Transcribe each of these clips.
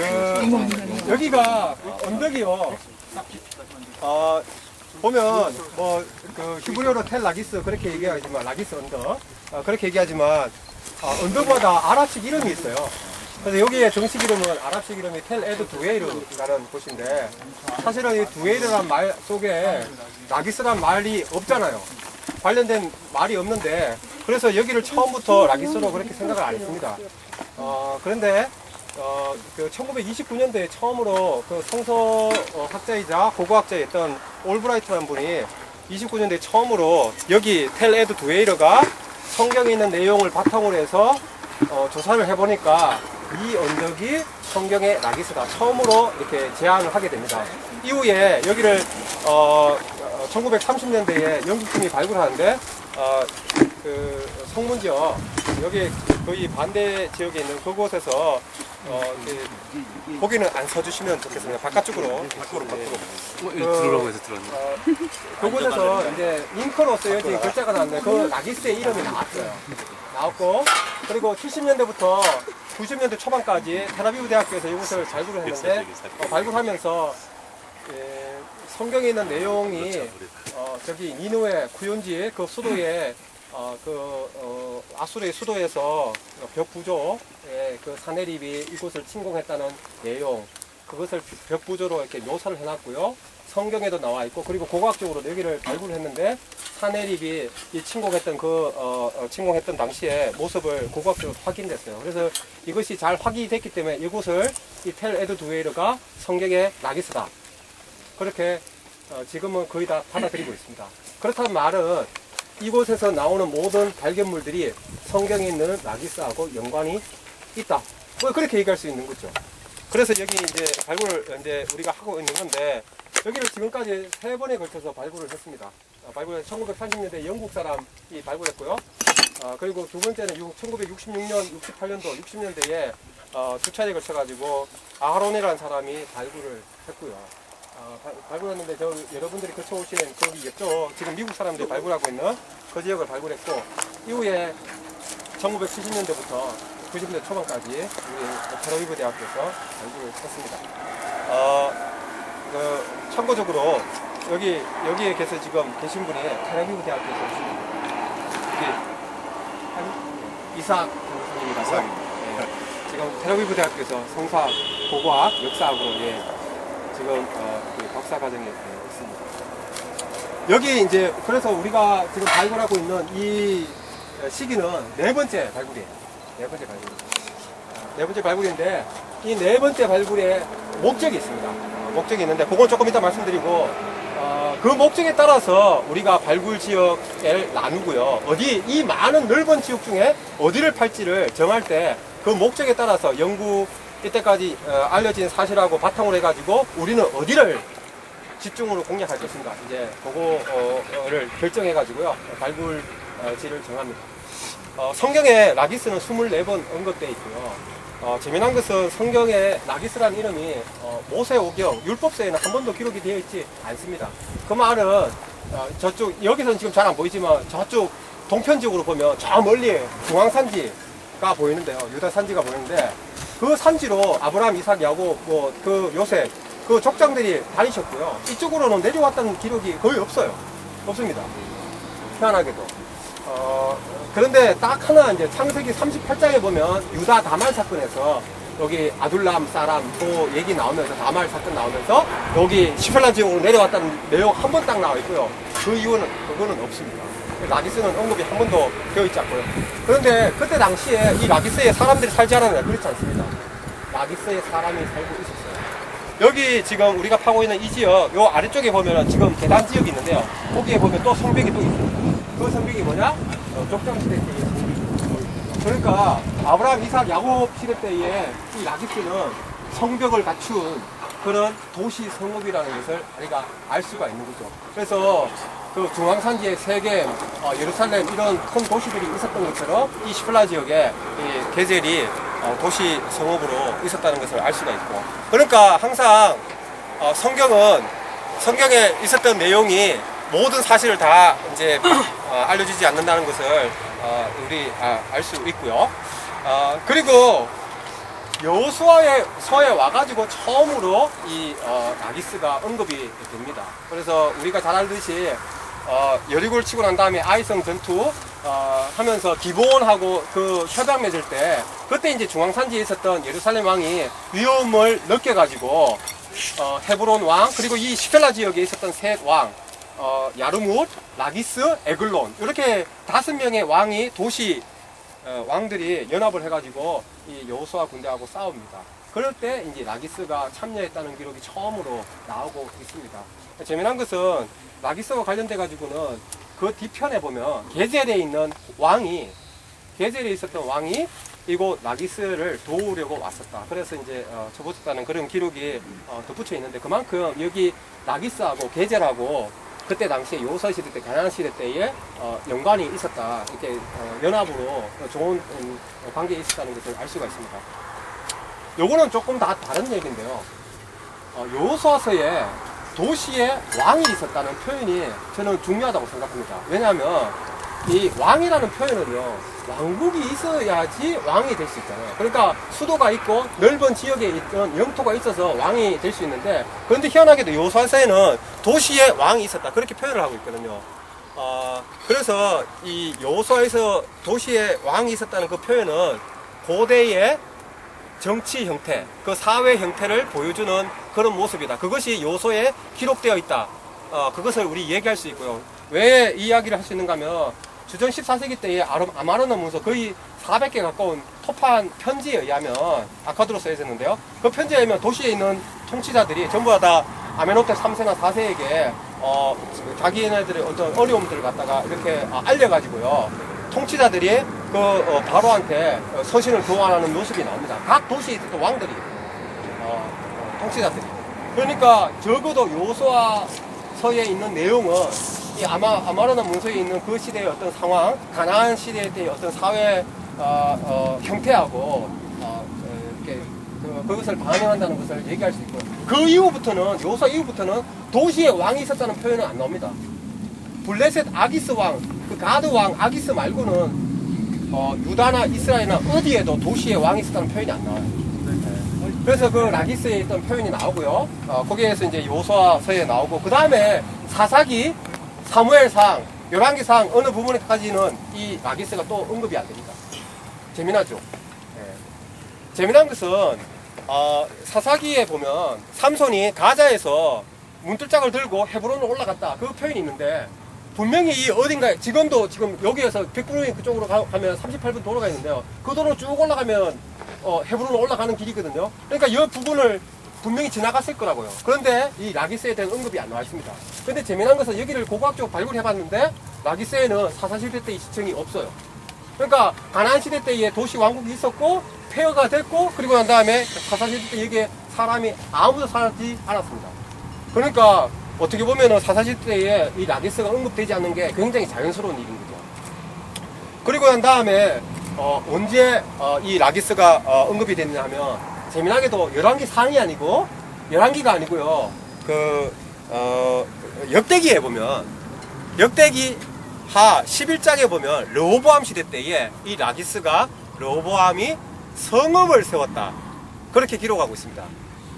그 여기가 언덕이요. 어, 보면 뭐그 히브리어로 텔 라기스 그렇게 얘기하지만 라기스 언덕 어, 그렇게 얘기하지만 어, 언덕마다 아랍식 이름이 있어요. 그래서 여기에 정식 이름은 아랍식 이름이 텔 에드 두웨이르라는 곳인데 사실은 이 두웨이르란 말 속에 라기스란 말이 없잖아요. 관련된 말이 없는데 그래서 여기를 처음부터 라기스로 그렇게 생각을 안 했습니다. 어, 그런데 어, 그 1929년도에 처음으로 그 성서 어, 학자이자 고고학자였던 올브라이트라는 분이 29년도에 처음으로 여기 텔 에드 두웨이러가 성경에 있는 내용을 바탕으로 해서 어, 조사를 해보니까 이 언덕이 성경의 라기스다. 처음으로 이렇게 제안을 하게 됩니다. 이후에 여기를 어, 1930년대에 영국팀이 발굴하는데 어, 그 성문지역 여기 거의 반대 지역에 있는 그곳에서 어, 이렇게 거기는 안 서주시면 좋겠습니다. 바깥쪽으로 밖으로 밖으로. 어, 예, 들으라고 해서 들었네. 어, 그곳에서 이제 잉커로 쓰여진 글자가 나왔는데 그 라기스의 이름이 나왔어요. 나왔고 그리고 70년대부터 90년대 초반까지 테라비브 대학교에서 이곳을 발굴을 했는데 어, 발굴하면서 예, 성경에 있는 내용이 어, 저기 니누의 구현지 그 수도에 어, 그 어, 아수르의 수도에서 벽 구조, 예, 그 사내립이 이곳을 침공했다는 내용, 그것을 벽 구조로 이렇게 묘사를 해놨고요. 성경에도 나와 있고 그리고 고고학적으로 여기를 발굴 했는데 사내립이 이 침공했던 그 어, 어, 침공했던 당시의 모습을 고고학적으로 확인됐어요. 그래서 이것이 잘 확인이 됐기 때문에 이곳을 이 텔 에드 두웨이르가 성경의 라기스다. 그렇게 어, 지금은 거의 다 받아들이고 있습니다. 그렇다는 말은 이곳에서 나오는 모든 발견물들이 성경에 있는 라기스하고 연관이 있다. 뭐 그렇게 얘기할 수 있는 거죠. 그래서 여기 이제 발굴을 이제 우리가 하고 있는 건데 여기를 지금까지 세 번에 걸쳐서 발굴을 했습니다. 어, 발굴 1930년대 영국 사람이 발굴했고요. 어, 그리고 두 번째는 1966년, 68년도, 60년대에 어, 두 차례에 걸쳐가지고 아하론이라는 사람이 발굴을 했고요. 어, 발- 발굴했는데 저 여러분들이 거쳐오신 거기 옆쪽 지금 미국 사람들이 발굴하고 있는 그 지역을 발굴했고 이후에 1970년대부터 90년대 초반까지 우리 테러비브 대학교에서 발굴을 했습니다. 어, 그 참고적으로 여기 여기에 계서 지금 계신 분이 테러비브 대학교에서 오신 한 이삭 교수님이라고 예, 지금 테러비브 대학교에서 성사 고고학 역사학으로 예, 박사 과정에 예, 있습니다. 여기 이제 그래서 우리가 지금 발굴하고 있는 이 시기는 네 번째 발굴이에요. 네 번째 발굴. 네 번째 발굴인데 이 네 번째 발굴에 목적이 있습니다. 어, 목적이 있는데 그건 조금 이따 말씀드리고 어, 그 목적에 따라서 우리가 발굴 지역을 나누고요. 어디 이 많은 넓은 지역 중에 어디를 팔지를 정할 때 그 목적에 따라서 연구 이때까지 어, 알려진 사실하고 바탕으로 해가지고 우리는 어디를 집중으로 공략할 것인가 이제 그거를 결정해가지고요 발굴지를 정합니다. 어, 성경에 라기스는 24번 언급되어 있고요. 어, 재미난 것은 성경에 라기스라는 이름이 어, 모세오경 율법서에는 한 번도 기록이 되어 있지 않습니다. 그 말은 어, 저쪽 여기서는 지금 잘 안 보이지만 저쪽 동편 지역으로 보면 저 멀리 중앙산지가 보이는데요. 유다 산지가 보이는데 그 산지로 아브라함, 이삭, 야곱, 뭐 그 요셉 그 족장들이 다니셨고요. 이쪽으로는 내려왔다는 기록이 거의 없어요. 없습니다. 희한하게도. 어, 그런데 딱 하나 이제 창세기 38장에 보면 유다 다말 사건에서 여기 아둘람 사람 또 얘기 나오면서 다말 사건 나오면서 여기 시펠란 지역으로 내려왔다는 내용 한 번 딱 나와 있고요. 그 이유는 그거는 없습니다. 라기스는 언급이 한 번도 되어 있지 않고요. 그런데 그때 당시에 이 라기스에 사람들이 살지 않았나요? 그렇지 않습니다. 라기스에 사람이 살고 있었어요. 여기 지금 우리가 파고 있는 이 지역, 요 아래쪽에 보면 지금 계단 지역이 있는데요. 거기에 보면 또 성벽이 또 있습니다. 그 성벽이 뭐냐? 어, 족장시대 때의 성벽. 그러니까 아브라함, 이삭, 야곱 시대 때에 이 라기스는 성벽을 갖춘 그런 도시 성읍이라는 것을 우리가 알 수가 있는 거죠. 그래서 그 중앙산지의 세겜, 어, 예루살렘 이런 큰 도시들이 있었던 것처럼 이 시플라 지역에 이 게젤이 어, 도시 성읍으로 있었다는 것을 알 수가 있고 그러니까 항상 어, 성경은 성경에 있었던 내용이 모든 사실을 다 이제 어, 알려주지 않는다는 것을 어, 우리 알 수 있고요. 어, 그리고 여호수아의 서에 와가지고 처음으로 이 어, 나기스가 언급이 됩니다. 그래서 우리가 잘 알듯이 어, 여리고를 치고 난 다음에 아이성 전투 어, 하면서 기본하고 그 협약 맺을 때 그때 이제 중앙산지에 있었던 예루살렘 왕이 위험을 느껴가지고 어, 헤브론 왕 그리고 이 시펠라 지역에 있었던 셋 왕, 어, 야르뭇, 라기스, 에글론 이렇게 다섯 명의 왕이 도시 어, 왕들이 연합을 해가지고 이 여호수아 군대하고 싸웁니다. 그럴 때 이제 라기스가 참여했다는 기록이 처음으로 나오고 있습니다. 재미난 것은 라기스와 관련돼 가지고는 그 뒤편에 보면 게젤에 있는 왕이 게젤에 있었던 왕이 이곳 라기스를 도우려고 왔었다. 그래서 이제 어, 접었다는 그런 기록이 어, 덧붙여 있는데 그만큼 여기 라기스하고 게젤하고 그때 당시에 요서 시대 때 가나안 시대 때에 어, 연관이 있었다. 이렇게 어, 연합으로 좋은 음, 관계에 있었다는 것을 알 수가 있습니다. 요거는 조금 다 다른 얘기인데요. 어, 요서서에 도시에 왕이 있었다는 표현이 저는 중요하다고 생각합니다. 왜냐하면 이 왕이라는 표현은요, 왕국이 있어야지 왕이 될 수 있잖아요. 그러니까 수도가 있고 넓은 지역에 있던 영토가 있어서 왕이 될 수 있는데, 그런데 희한하게도 요서서에는 도시에 왕이 있었다. 그렇게 표현을 하고 있거든요. 어, 그래서 이 요소에서 도시에 왕이 있었다는 그 표현은 고대의 정치 형태, 그 사회 형태를 보여주는 그런 모습이다. 그것이 요소에 기록되어 있다. 어, 그것을 우리 얘기할 수 있고요. 왜이 이야기를 할 수 있는가 하면 주전 14세기 때의 아마르나 문서 거의 400개 가까운 토판 편지에 의하면 아카드로 써있었는데요. 그 편지에 의하면 도시에 있는 통치자들이 전부 다 아메노테 3세나 4세에게 어, 자기네들의 어떤 어려움들을 갖다가 이렇게 아, 알려가지고요. 통치자들이 그 어, 바로한테 어, 서신을 교환하는 모습이 나옵니다. 각 도시에 있었던 왕들이 어, 어, 통치자들이. 그러니까 적어도 요소와 서에 있는 내용은 이 아마 아마르나 문서에 있는 그 시대의 어떤 상황, 가나안 시대 때의 어떤 사회 어, 어, 형태하고 어, 어, 이렇게 그, 그것을 반영한다는 것을 얘기할 수 있고 그 이후부터는 요소 이후부터는 도시에 왕이 있었다는 표현은 안 나옵니다. 블레셋 아기스 왕, 그 가드 왕 아기스 말고는 어, 유다나 이스라엘이나 어디에도 도시에 왕이 있었다는 표현이 안 나와요. 네. 그래서 그 라기스에 있던 표현이 나오고요. 어, 거기에서 이제 요소아서에 나오고 그 다음에 사사기, 사무엘상, 열왕기상 어느 부분에까지는 이 라기스가 또 언급이 안 됩니다. 재미나죠? 예. 재미난 것은 어, 사사기에 보면 삼손이 가자에서 문틀장을 들고 헤브론으로 올라갔다 그 표현이 있는데 분명히 이 어딘가에 지금도 지금 여기에서 백구르인 그쪽으로 가, 면 38분 도로가 있는데요 그 도로 쭉 올라가면 어, 헤브론으로 올라가는 길이거든요 그러니까 이 부분을 분명히 지나갔을 거라고요 그런데 이 라기스에 대한 언급이 안 나와 있습니다 근데 재미난 것은 여기를 고고학적으로 발굴해 봤는데 라기스에는 사사시대 때 이 시청이 없어요 그러니까 가나안 시대 때에 도시 왕국이 있었고 폐허가 됐고 그리고 난 다음에 사사시대 때 여기에 사람이 아무도 살지 않았습니다. 그러니까 어떻게 보면은 사사시대 때에 이 라기스가 언급되지 않는 게 굉장히 자연스러운 일인 거죠. 그리고 난 다음에 어, 언제 어, 이 라기스가 어, 언급이 됐냐 하면 재미나게도 열왕기 상이 아니고 열왕기가 아니고요. 그 어, 역대기에 보면 역대기 하 11장에 보면 르호보암 시대 때에 이 라기스가 르호보암이 성읍을 세웠다. 그렇게 기록하고 있습니다.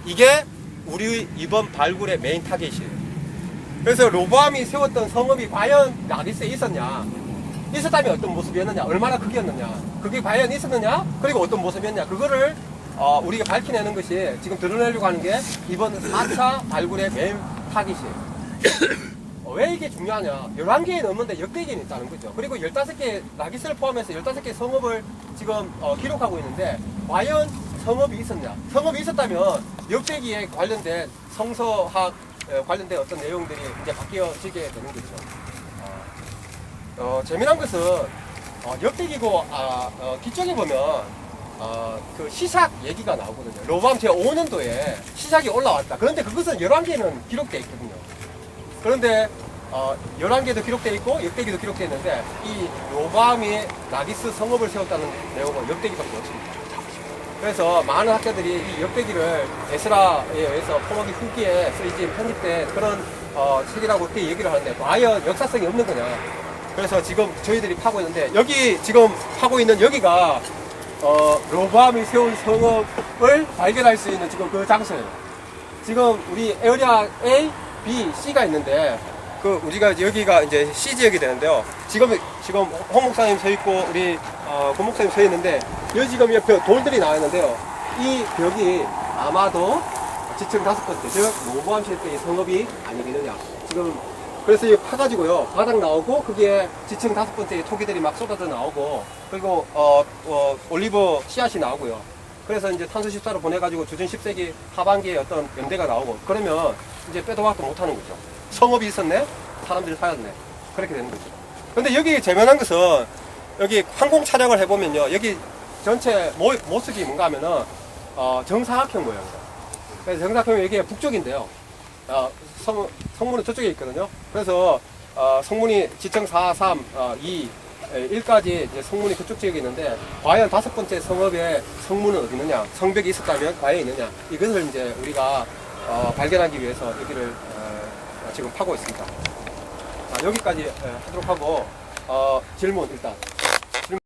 이게 우리 이번 발굴의 메인 타겟이에요. 그래서 로보암이 세웠던 성읍이 과연 라기스에 있었냐? 있었다면 어떤 모습이었느냐? 얼마나 크기였느냐? 그게 과연 있었느냐? 그리고 어떤 모습이었냐? 그거를 어, 우리가 밝혀내는 것이 지금 드러내려고 하는 게 이번 4차 발굴의 메인 타겟이에요. 어, 왜 이게 중요하냐? 11개에 넘는데 역대기는 있다는 거죠. 그리고 15개, 라기스를 포함해서 15개 성읍을 지금 어, 기록하고 있는데, 과연 성읍이 있었냐? 성읍이 있었다면, 역대기에 관련된 성서학 에, 관련된 어떤 내용들이 이제 바뀌어지게 되는 거죠. 어, 어, 재미난 것은, 어, 역대기고, 아, 어, 뒤쪽에 보면, 어, 그 시삭 얘기가 나오거든요. 로밤 제5년도에 시삭이 올라왔다. 그런데 그것은 11개는 기록되어 있거든요. 그런데 어, 11개도 기록되어 있고 역대기도 기록되어 있는데 이 로밤이 라기스 성읍을 세웠다는 내용은 역대기밖에 없습니다. 그래서 많은 학자들이 이 역대기를 에스라에 의해서 포로기 후기에 쓰여진 편집된 그런 어, 책이라고 그렇게 얘기를 하는데 과연 역사성이 없는 거냐. 그래서 지금 저희들이 파고 있는데 여기 지금 파고 있는 여기가 어, 로밤이 세운 성읍을 발견할 수 있는 지금 그 장소예요. 지금 우리 에어리아 A, B, C가 있는데 그 우리가 여기가 이제 C 지역이 되는데요. 지금 지금 홍 목사님 서 있고 우리 어, 고 목사님 서 있는데 여기 지금 옆에 돌들이 나와 있는데요. 이 벽이 아마도 지층 다섯 번째 즉 노보암 시대의 성읍이 아니겠느냐. 지금 그래서 이거 파가지고요 바닥 나오고 거기에 지층 다섯 번째 토기들이 막 쏟아져 나오고 그리고 어, 어, 올리브 씨앗이 나오고요. 그래서 이제 탄소 14로 보내가지고 주전 10세기 하반기에 어떤 연대가 나오고 그러면 이제 빼도 박도 못하는 거죠. 성업이 있었네, 사람들이 살았네. 그렇게 되는 거죠. 근데 여기 재미난 것은 여기 항공 촬영을 해보면요. 여기 전체 모, 모습이 뭔가 하면은 어, 정사각형 모양이에요. 그래서 정사각형이 여기가 북쪽인데요. 어, 성, 성문은 저쪽에 있거든요. 그래서 어, 성문이 지청 4, 3, 어, 2, 1까지 이제 성문이 그쪽 지역에 있는데 과연 다섯 번째 성읍의 성문은 어디 있느냐? 성벽이 있었다면 과연 있느냐? 이것을 이제 우리가 어, 발견하기 위해서 여기를 어, 지금 파고 있습니다. 자, 여기까지 에, 하도록 하고 어, 질문 일단